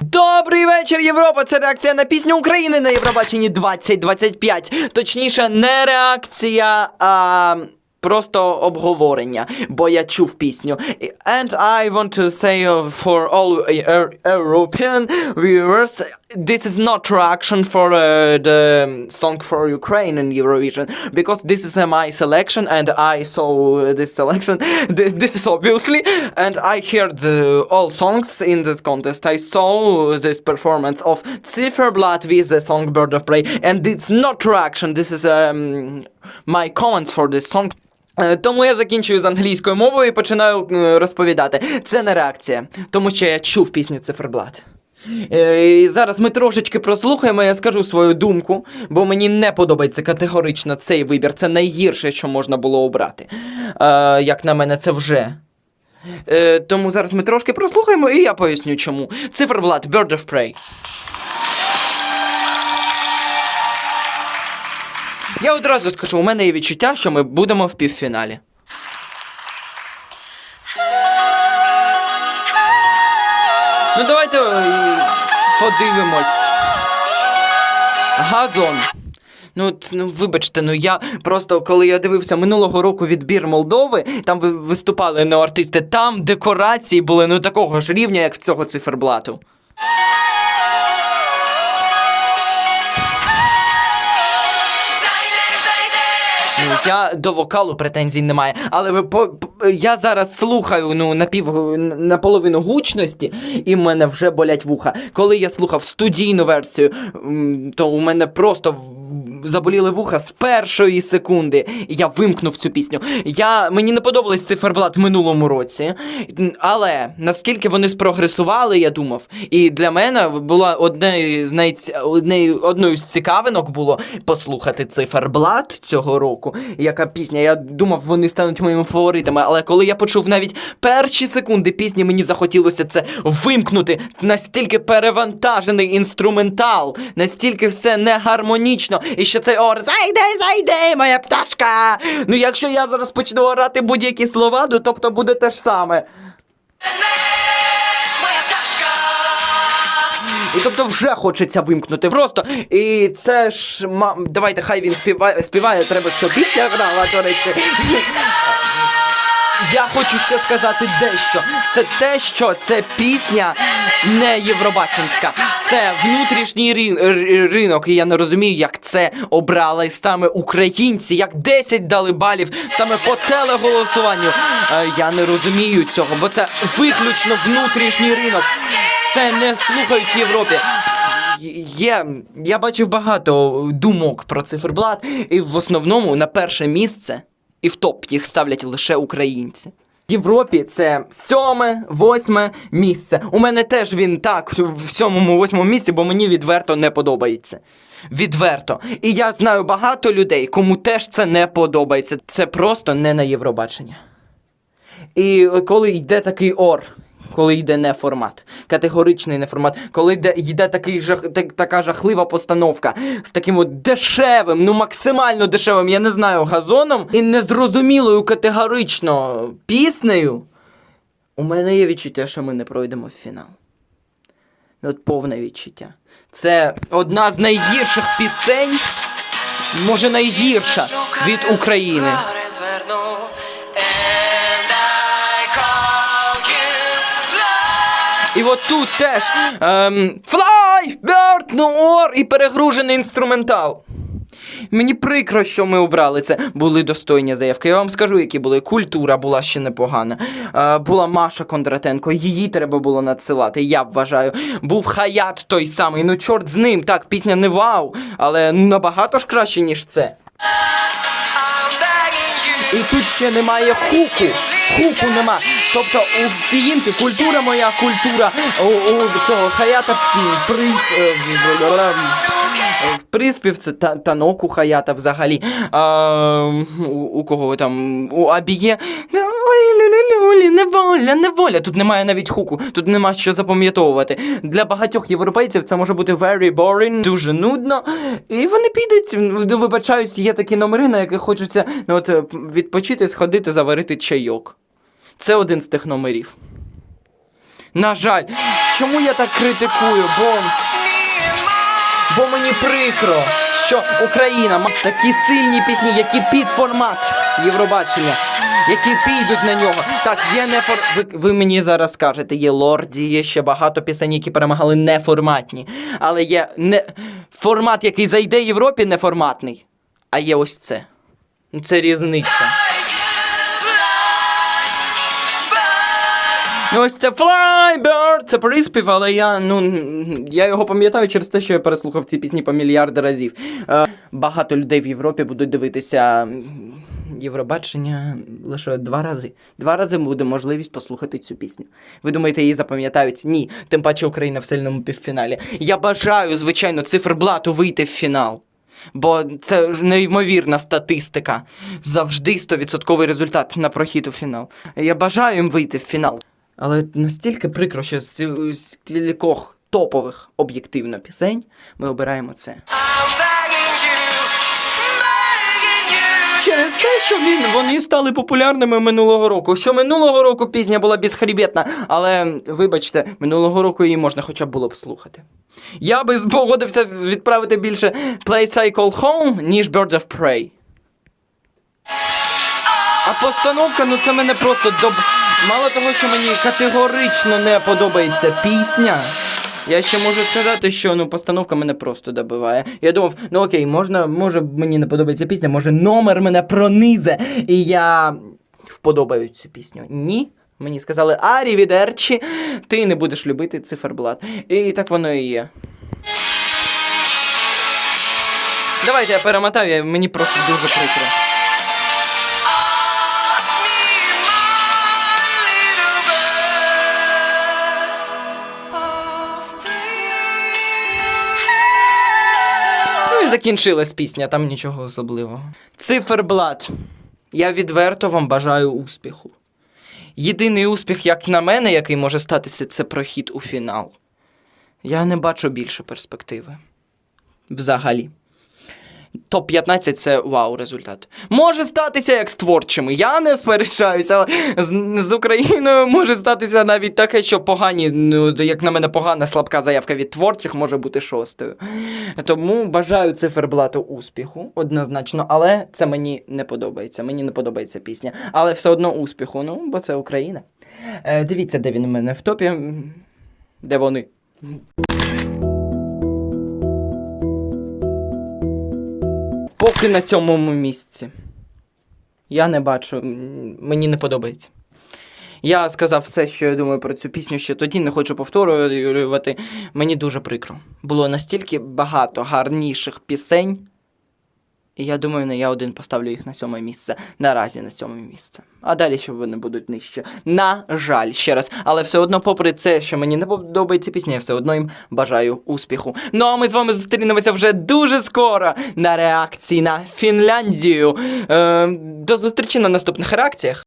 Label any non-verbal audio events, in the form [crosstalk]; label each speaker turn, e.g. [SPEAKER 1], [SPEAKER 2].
[SPEAKER 1] Добрий вечір, Європа! Це реакція на пісню України на Євробаченні 2025. Точніше, не реакція, а просто обговорення, бо я чув пісню. And I want to say uh, for all uh, European viewers, this is not reaction for uh, the song for Ukraine in Eurovision, because this is uh, my selection and I saw uh, this selection. [laughs] Th- This is obviously, and I heard uh, all songs in this contest. I saw this performance of Zifferblatt with the song Bird of Prey, and it's not reaction. This is um, my comments for this song. Е, Тому я закінчую з англійською мовою і починаю е, розповідати. Це не реакція, тому що я чув пісню Циферблат. Е, І зараз ми трошечки прослухаємо, я скажу свою думку, бо мені не подобається категорично цей вибір. Це найгірше, що можна було обрати. Як на мене, це вже. Тому зараз ми трошки прослухаємо, і я поясню чому. Циферблат, Bird of Prey. Я одразу скажу, у мене є відчуття, що ми будемо в півфіналі. Ну давайте е, подивимось. Газон. Ну, ну вибачте, ну я просто коли я дивився минулого року відбір Молдови, там ви- виступали ну, артисти, там декорації були ну такого ж рівня, як в цього циферблату. Ну, я до вокалу претензій немає, але ви по, по- я зараз слухаю ну напів наполовину гучності, і в мене вже болять вуха. Коли я слухав студійну версію, то у мене просто заболіли вуха з першої секунди. Я вимкнув цю пісню. Я мені не подобались циферблат в минулому році, але наскільки вони спрогресували, я думав, і для мене була одне з найць... одне... одною з цікавинок було послухати циферблат цього року. Яка пісня? Я думав, вони стануть моїми фаворитами. Але коли я почув навіть перші секунди пісні, мені захотілося це вимкнути. Настільки перевантажений інструментал, настільки все негармонічно. І ще цей ор зайди, зайди, моя пташка. Ну якщо я зараз почну орати будь-які слова, ну тобто буде те ж саме. І тобто вже хочеться вимкнути. Просто. І це ж ма... давайте, хай він співає, співає, треба, щоб пісня грала, до речі. Я хочу ще сказати дещо. Це те, що це пісня не Євробаченська. Це внутрішній рин- ринок. І я не розумію, як це обрали саме українці, як 10 дали балів саме по телеголосуванню. Е, Я не розумію цього, бо це виключно внутрішній ринок. Це не слухають в Європі. Є, я бачив багато думок про циферблат, і в основному на перше місце і в топ їх ставлять лише українці. В Європі це сьоме, восьме місце. У мене теж він так в сьомому, восьмому місці, бо мені відверто не подобається. Відверто. І я знаю багато людей, кому теж це не подобається. Це просто не на Євробачення. І коли йде такий ор, коли йде не формат, категоричний не формат, коли йде, йде такий жах, так, така жахлива постановка з таким от дешевим, ну максимально дешевим, я не знаю, газоном і незрозумілою категорично піснею, у мене є відчуття, що ми не пройдемо в фінал. От повне відчуття. Це одна з найгірших пісень, може найгірша від України. І от тут теж ем, Fly, Bird, Noir і перегружений інструментал. Мені прикро, що ми обрали це. Були достойні заявки. Я вам скажу, які були. Культура була ще непогана. Е, була Маша Кондратенко, її треба було надсилати, я вважаю. Був Хаят той самий. Ну, чорт з ним. Так, пісня не вау, але набагато ж краще, ніж це. І тут ще немає хуку. Хуку нема. Тобто у Фіїнки культура моя культура. У, у цього хаята приз. Е, В приспів це та, танок у Хаята взагалі. А, у, у кого там? У Абіє. Неволя, неволя. Тут немає навіть хуку, тут нема що запам'ятовувати. Для багатьох європейців це може бути very boring, дуже нудно. І вони підуть, ну, вибачаюсь, є такі номери, на яких хочеться ну, от, е, відпочити, сходити, заварити чайок. Це один з тих номерів. На жаль, чому я так критикую? Бо. Бо мені прикро, що Україна має такі сильні пісні, які під формат Євробачення, які підуть на нього. Так, є не фор... ви, ви мені зараз скажете, є лорді, є ще багато пісень, які перемагали неформатні. Але є не формат, який зайде Європі, неформатний. А є ось це. Ну, Це різниця. Ну, ось це Flybird, це приспів, але я, ну, я його пам'ятаю через те, що я переслухав ці пісні по мільярди разів. Е, багато людей в Європі будуть дивитися Євробачення лише два рази. Два рази буде можливість послухати цю пісню. Ви думаєте, її запам'ятають? Ні. Тим паче Україна в сильному півфіналі. Я бажаю, звичайно, циферблату вийти в фінал. Бо це ж неймовірна статистика. Завжди 100% результат на прохід у фінал. Я бажаю їм вийти в фінал. Але настільки прикро, що з, з кількох топових об'єктивно пісень ми обираємо це. Через те, що він, вони стали популярними минулого року. Що минулого року пісня була безхребетна, але вибачте, минулого року її можна хоча б було б слухати. Я би погодився відправити більше Play Cycle Home, ніж Bird of Prey. А постановка, ну це мене просто доб... Мало того, що мені категорично не подобається пісня. Я ще можу сказати, що ну постановка мене просто добиває. Я думав, ну окей, можна, може мені не подобається пісня, може номер мене пронизе, і я вподобаю цю пісню. Ні. Мені сказали, Арі відерчі, ти не будеш любити циферблат. І так воно і є. Давайте я перемотаю, мені просто дуже прикро. Закінчилась пісня, там нічого особливого. Циферблат. Я відверто вам бажаю успіху. Єдиний успіх, як на мене, який може статися, це прохід у фінал. Я не бачу більше перспективи. Взагалі. Топ-15 це вау результат. Може статися як з творчими. Я не сперечаюся, з, з Україною може статися навіть таке, що погані, ну, як на мене, погана слабка заявка від творчих може бути шостою. Тому бажаю циферблату успіху, однозначно, але це мені не подобається. Мені не подобається пісня. Але все одно успіху, ну, бо це Україна. Е, дивіться, де він у мене в топі. Де вони? Поки на сьомому місці. Я не бачу, мені не подобається. Я сказав все, що я думаю про цю пісню ще тоді, не хочу повторювати. Мені дуже прикро. Було настільки багато гарніших пісень. І я думаю, не я один поставлю їх на сьоме місце. Наразі на сьоме місце. А далі що вони будуть нижче. На жаль, ще раз. Але все одно, попри це, що мені не подобається пісня, я все одно їм бажаю успіху. Ну а ми з вами зустрінемося вже дуже скоро на реакції на Фінляндію. Е, до зустрічі на наступних реакціях.